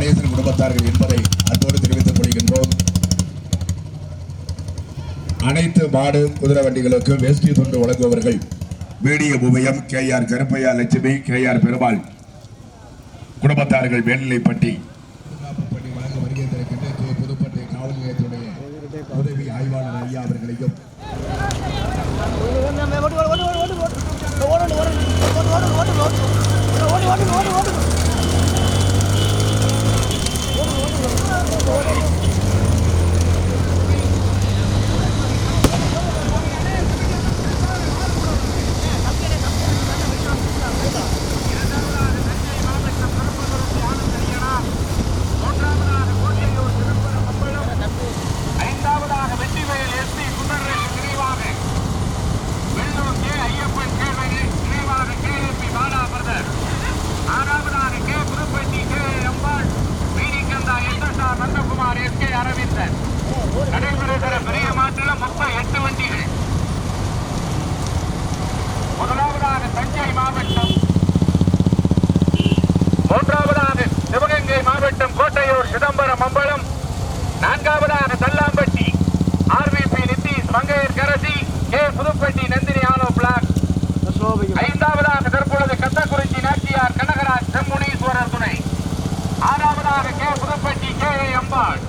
கணேசன் குடும்பத்தார்கள் என்பதை அன்போடு தெரிவித்துக் கொள்கின்றோம் அனைத்து மாடு குதிரை வண்டிகளுக்கும் வேஷ்டி தொண்டு வழங்குபவர்கள் வீடிய உபயம் K R Karuppaiya Lakshmi K R Perumal குடும்பத்தார்கள் மேல்நிலைப்பட்டி புதுப்பட்டி காவல் நிலையத்துடைய உதவி ஆய்வாளர் ஐயா அவர்களையும் ஐந்தாவதாக வெற்றிவேல் எஸ்பி சுந்தரேஷ் நினைவாக வெள்ளூர் கே ஐயப்பன் கே நினைவாக கே பி பாலா பிரதர் ஆறாவதாக K Pudupatti K Ambal வீடிகந்தா S S R Nandakumar S K Aravindan நடைபெறுகிற பெரிய மாற்றில் மொத்தம் எட்டு வண்டிகள் முதலாவதாக தஞ்சை மாவட்டம் மூன்றாவதாக சிவகங்கை மாவட்டம் கோட்டையூர் சிதம்பரம் அம்பலம் நான்காவதாக Thallampatti RVP Nithish Mangaiyarkarasi K Puduppatti Nandhini hollow block ஐந்தாவதாக தற்பொழுது கத்தக்குறிச்சி நாச்சியார் கனகராஜ் செம்முனீஸ்வரர் துணை. ஆறாவதாக K. Pudupatti K. A. Ambal.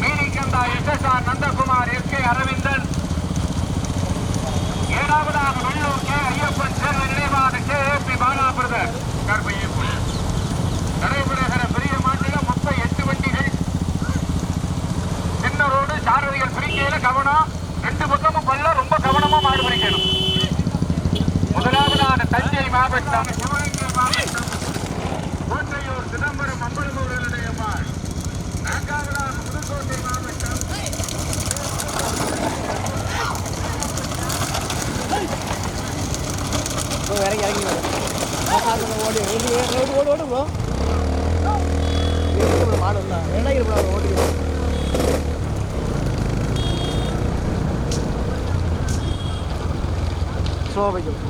மீனிகந்தா S. S. R. Nandakumar S. K. Aravindan. ஏழாவதாக வெள்ளூர் கே. ஐயப்பன் சேர்ந்த நினைவாக கே. ஏ. பி. பாலாபிரதர். நடைபெறுகிற பெரிய மாநிலம் மொத்தம் எட்டு வண்டிகள். சின்ன ரோடு சாரதிகள் பிரிக்கையில கவனம். ரெண்டு பக்கமும் பல்ல ரொம்ப கவனமா மாடு பிடிக்கணும் முதலாவதான தஞ்சை மாவட்டம். சிவகங்கை மாவட்டம் கோட்டையூர் சிதம்பரம் அம்பலமூரனுடைய மாள் நான்காவதான புதுக்கோட்டை மாவட்டம். இறங்கி இறங்கி ஓடி ஓடி ஓடி ஓடி ஓடு ப்ரோ மாடு ரெண்டாயிரம் ஓடி? ஸ்லோ வைக்கும்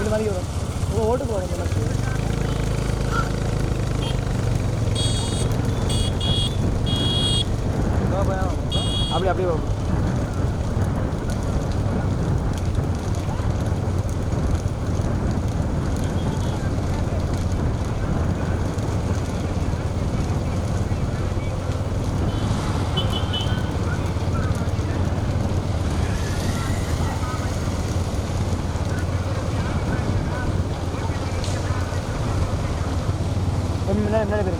ഇത് മതിയോ Nereye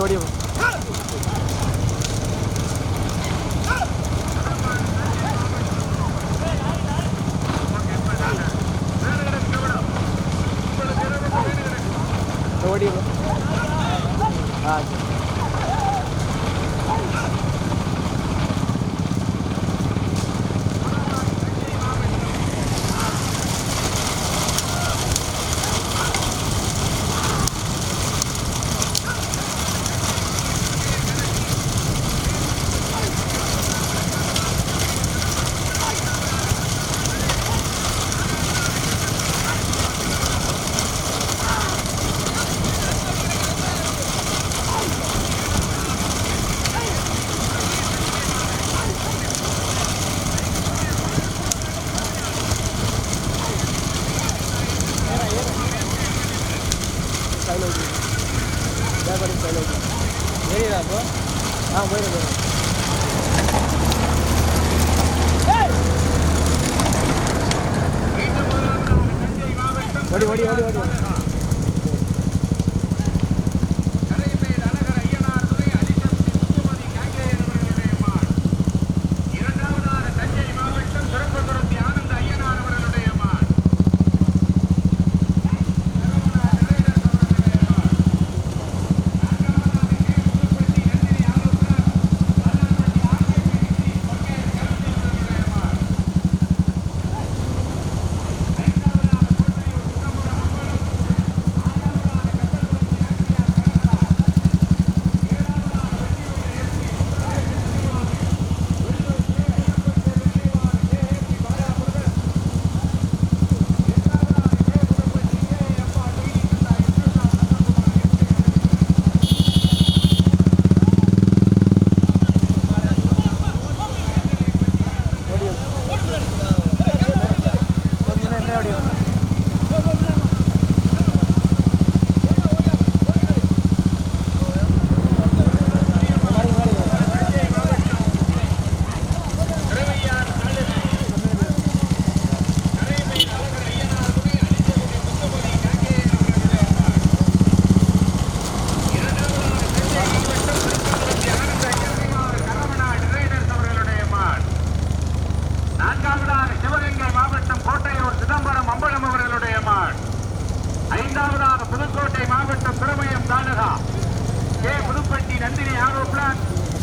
ஓடி ஓடி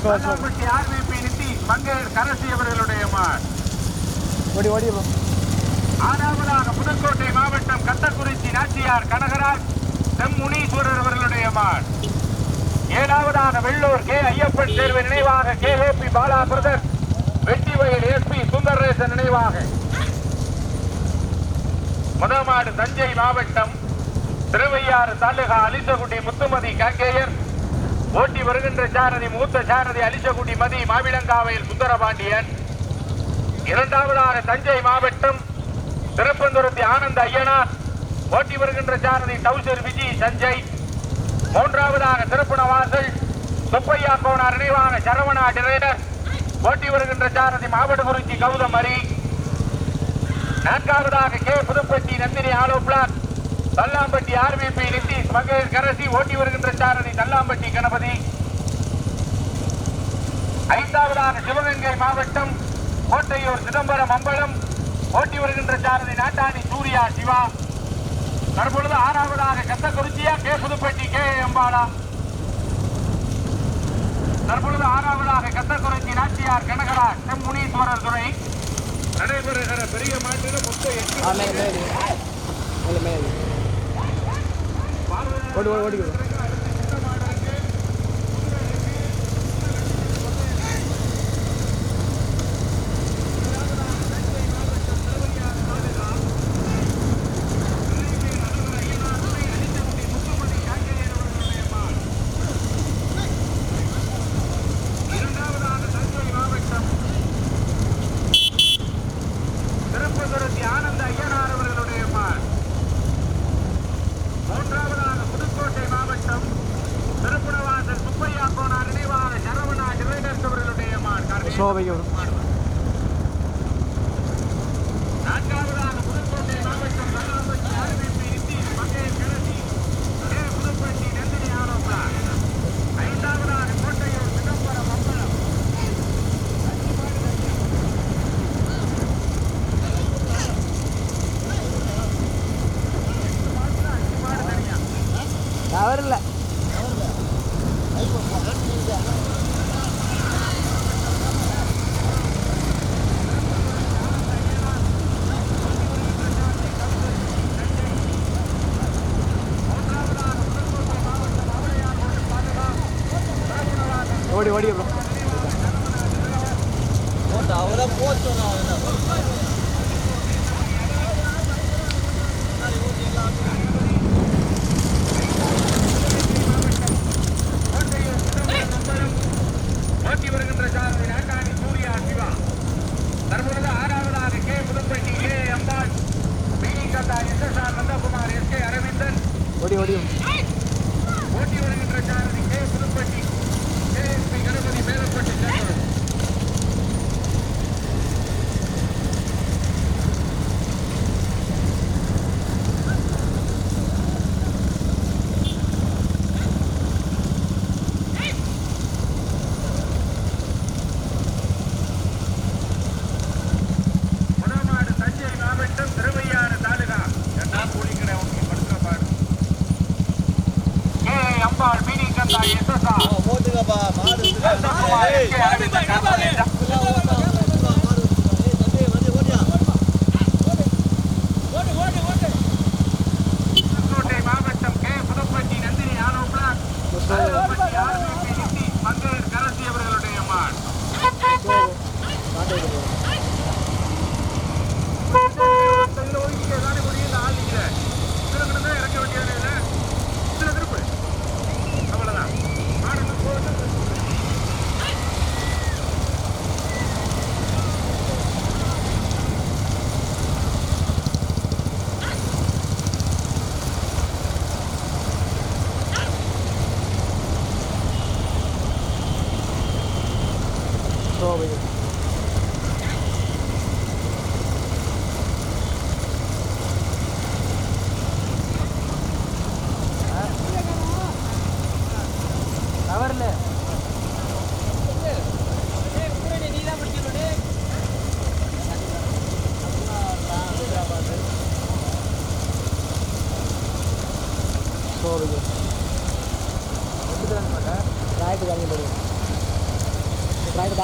தல்லாம்பட்டி ஆர்விபி நிதிஷ் மங்கையர் கரசி அவர்களுடைய மாடு ஓடி ஓடி ஆறாவதாக புதுக்கோட்டை மாவட்டம் கத்தக்குறிச்சி நாச்சியார் கனகராஜ் செம் முனீஸ்வரர் அவர்களுடைய மாட் ஏழாவதாக வெள்ளூர் கே ஐயப்பன் தேர்வு நினைவாக கே ஏ பாலா பிரதர் வெட்டி வயல் எஸ்பி சுந்தரேசன் நினைவாக. முதமாடு தஞ்சை மாவட்டம் திருவையாறு தாலுகா அலிசகுடி முத்துமதி காங்கேயர் ஓட்டி வருகின்ற சாரதி மூத்த சாரதி அலிசகுடி மதி மாவிளங்காவையில் சுந்தரபாண்டியன். இரண்டாவதாக தஞ்சை மாவட்டம் திருப்பந்துரத்தி ஆனந்த ஐயனார். ஓட்டி வருகின்ற சாரதி டவுசர் விஜய் சஞ்சய். மூன்றாவதாக திருப்பணவாசல் சுப்பையா கோனார் நினைவாக சரவணா டிரைவர் ஓட்டி வருகின்ற சாரதி மாவட்டகுறிச்சி கௌதம் அரி. நான்காவதாக K Puduppatti Nandhini hollow Thallampatti RBP Nitish Mahesh கரசி ஓட்டி வருகின்ற சாரணி தல்லாம்பட்டி கணபதி. ஐந்தாவதான சிவகங்கை மாவட்டம் கோட்டையூர் சிதம்பரம் அம்பலம் ஓட்டி வருகின்ற சாரணி நாட்டாணி சூர்யா சிவா. தற்பொழுது ஆறாவதாக கத்தக்குறிச்சியா கே. புதுப்பட்டி கே எம்பாலா தற்பொழுது ஆறாவதாக கத்தக்குறிச்சி நாச்சியார் கனகரா செம்முனீஸ்வரர் துறை. நடைபெறுகிற பெரிய மாட்டில் மொத்தம் எட்டு. ஓடி ஓடி ஓடி bro. இரண்டாவதாக தஞ்சை மாவட்டம் திருப்பதுரத்தி ஆனந்த ஐயனார் அவர்களுடைய மான் மூன்றாவதாக புதுக்கோட்டை மாவட்டம் திருப்புணவாசல் சுப்பையா கோனார் நினைவாக சரவணா டிரைடர்ஸ் அவர்களுடைய மான் ஸ்லோ வைக்க ப்ரோ நான்காவதாக புதுக்கோட்டை மாவட்டம் தல்லாம்பட்டி ஆர்பிபி நிதிஷ் மகேஷ் கணசி கே புதுப்பட்டி நந்தினி ஆரோப்லா ஐந்தாவதாக கோட்டையூர் சிதம்பரம் அம்பலம் டவர் இல்லை ஓடி ஓடி ப்ரோ ஓட்டி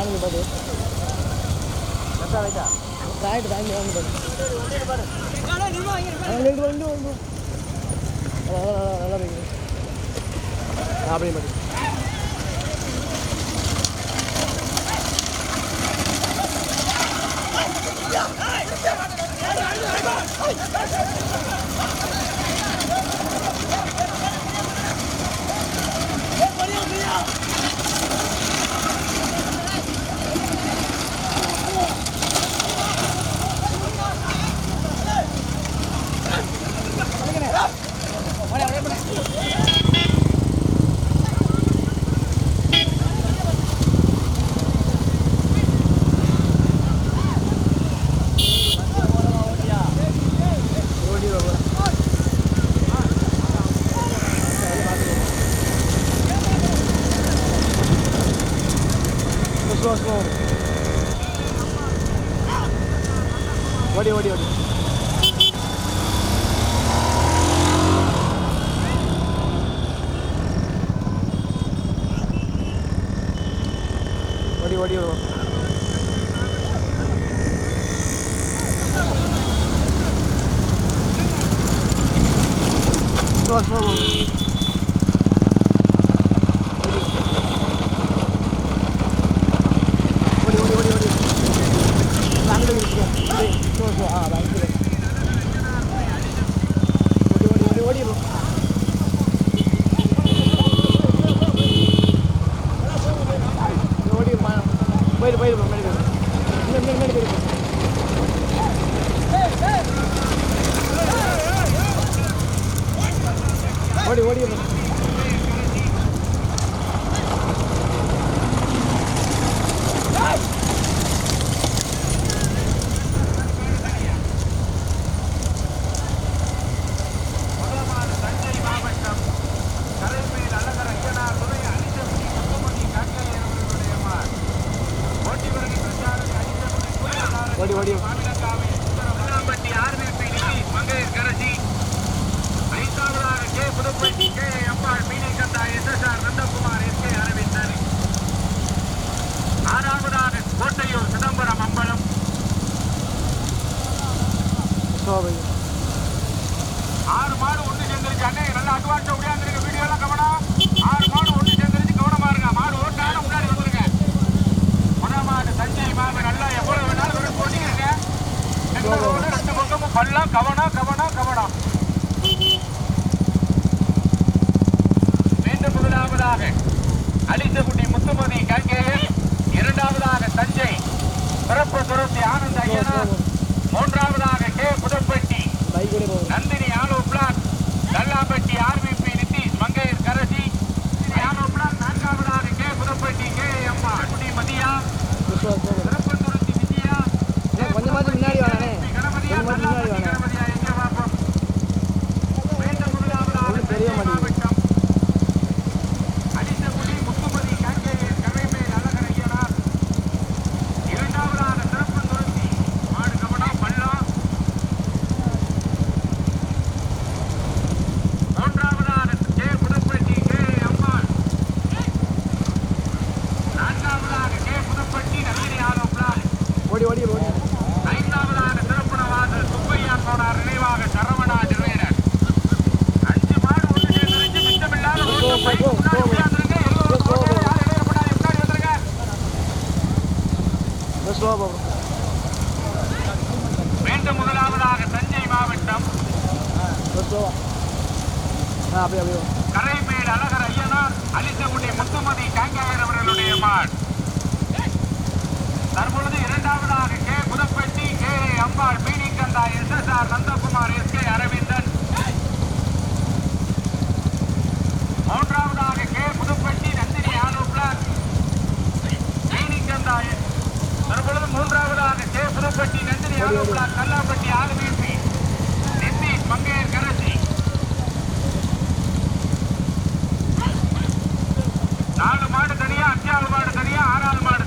வாங்கி பாரு ராய்ட் வாங்கி வாங்கி. பாரு நல்லா நல்லா நல்லா அப்படியே அப்படி ஓடி வரும் Thank you. Bravo, bravo. Azhagar Ayyanar அலிசகுடி Muthumathi காங்காயர் அவர்களுடைய மாட் தற்பொழுது இரண்டாவதாக K. Pudupatti K. Ambal பீனிகந்தா S. S. R. K. Aravindan. மூன்றாவதாக கே. புதுப்பட்டி நந்தினி ஆனுப்ளர் தற்பொழுது மூன்றாவதாக கே. புதுப்பட்டி நந்தினி ஆனுப்ளர் கல்லாப்பட்டி ஆளுமீட்டி நித்தி மங்கையர் கரஸ் அஞ்சாவது மாடு தனியா ஆறாவது மாடு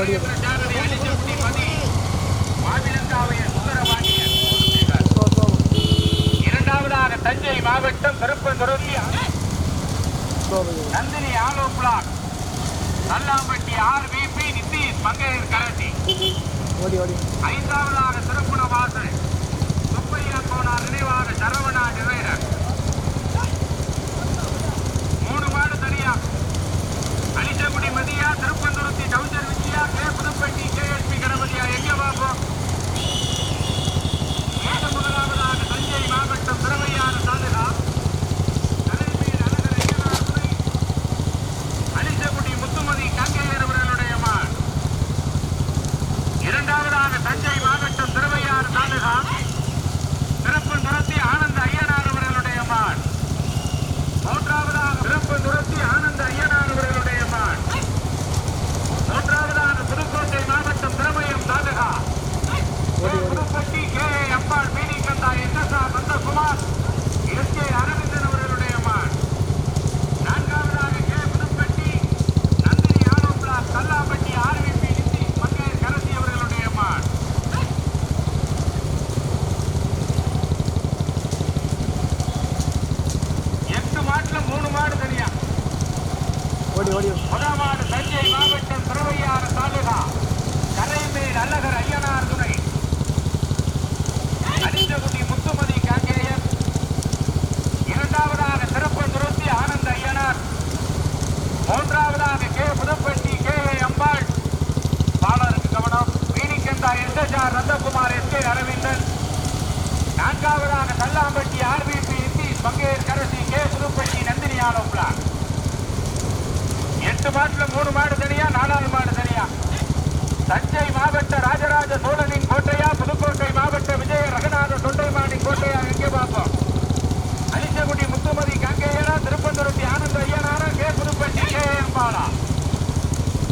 ஓடி இரண்டாவதாக தஞ்சை மாவட்டம் திருப்பந்துருத்தி நந்தினி ஆலோ block. Nallampatti R VP Nitish Mangaiyarkarasi ஐந்தாவதாக திருப்புண வாசல் சுப்பையா கோனார் நினைவாக சரவண எட்டு மாட்டுல மூணு மாடு தனியா நாலாவது மாடு தனியா. தஞ்சை மாவட்ட ராஜராஜ சோழனின் கோட்டையா புதுக்கோட்டை மாவட்ட விஜய ரகநாத தொண்டைமானி கோட்டையா எங்கே பார்ப்போம்? அலிசகுடி முத்துமதி கங்கையனா திருப்பந்துருத்தி ஆனந்த ஐயனாரா K. Pudupatti K. M Bala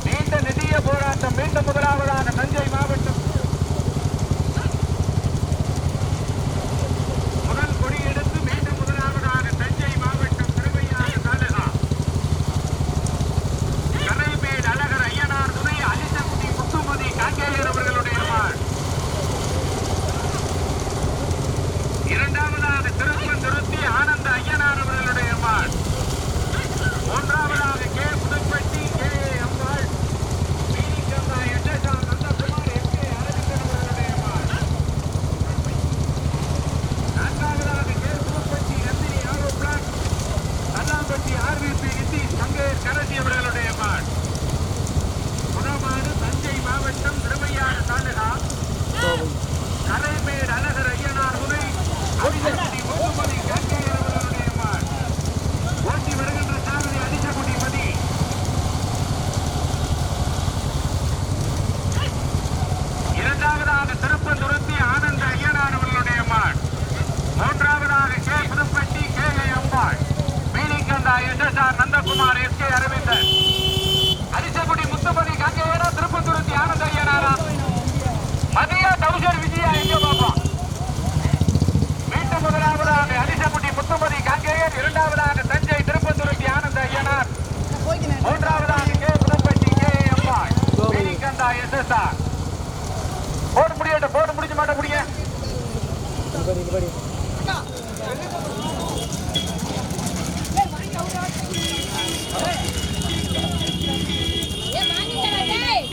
நீண்ட நிதிய போராட்டம் மீண்டும் முதலாவதான தஞ்சை மாவட்ட SSR Nandakumar S K Aravindan. Arisakudi Muthumani காங்கேயரா Thirupanthuruthi ஆனந்த ஐயனாரா. மதியா டவுசர் விஜயா எங்க பாப்போம் மீண்டும் முதலாவதாக அரிசகுடி முத்துமணி காங்கேயர் இரண்டாவதாக தஞ்சை திருப்பந்துருத்தி ஆனந்த ஐயனார். மூன்றாவதாக கே. புதுப்பட்டி கே. அம்மா கந்தா எஸ்எஸ்ஆர் போட்டு முடியட்டும் போட்டு முடிஞ்சு மாட்ட முடியும்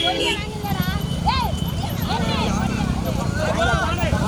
我俩。